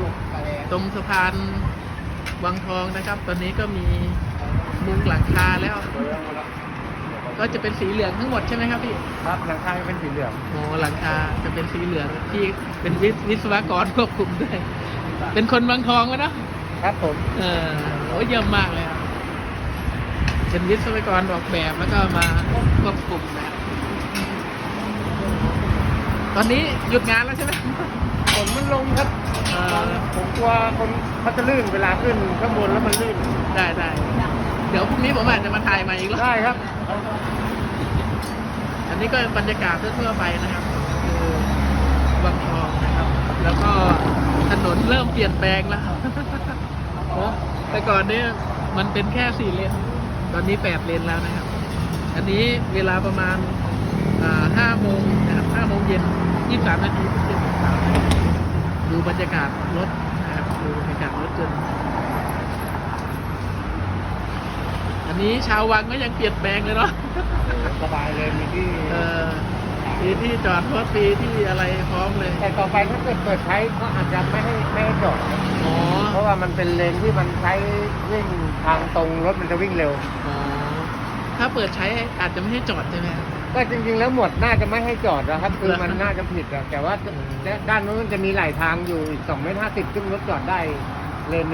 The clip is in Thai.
หลบไปแล้วตรงสะพานวังทองนะครับ ตอนนี้ก็มีมุงหลังคาแล้ว ก็จะเป็นสีเหลืองทั้งหมดใช่ไหมครับพี่ครับหลังคาเป็นสีเหลืองโอ้หลังคาจะเป็นสีเหลืองที่เป็นวิศวิศวกรควบคุมด้วยเป็นคนวังทองวะเนาะครับผมเออโอ้ยเยี่ยมมากเลยครับเป็นวิศวกรออกแบบแล้วก็มาควบคุมนะตอนนี้หยุดงานแล้วใช่ไหม กลัวคนเขาจะลื่นเวลาขึ้นข้างบนแล้วมันลื่นได้ได้เดี๋ยวพรุ่งนี้ผมอาจจะมาถ่ายมาอีกรอบได้ครับ อันนี้ก็บรรยากาศทั่วๆไปนะครับคือวังทองนะครับ แล้วก็ถนนเริ่มเปลี่ยนแปลงแล้วเนอะแต่ก่อนเนี่ยมันเป็นแค่สี่เลน ตอนนี้แปดเลนแล้วนะครับ อันนี้เวลาประมาณห้าโมงนะครับห้าโมงเย็นยี่สามนาทีเจ็ดสิบสามดูบรรยากาศรถนะครั บดูบรรยากาศรถจนต์อันนี้ชาววังก็ยังเปลี่ยนแปลงเลยเนาะสบายเลยมีที่เออมีที่จอดรถมีที่อะไรพร้อมเลย แต่ต่อไปถ้าเกิดเปิดใช้ก็อาจจะไม่ให้ไม่ให้จอดอ๋อเพราะว่ามันเป็นเลนที่มันใช้วิ่งทางตรงรถมันจะวิ่งเร็วอ๋อถ้า เปิดใช้อาจจะไม่ให้จอดใช่ไหมครับ ก็จริงๆแล้วหมวดน่าจะไม่ให้จอดนะครับ คือมันน่าจะผิดอะแต่ว่าด้านนู้นมันจะมีหลายทางอยู่อีกสองเมตรห้าสิบซึ่งรถจอดได้เลนหนึง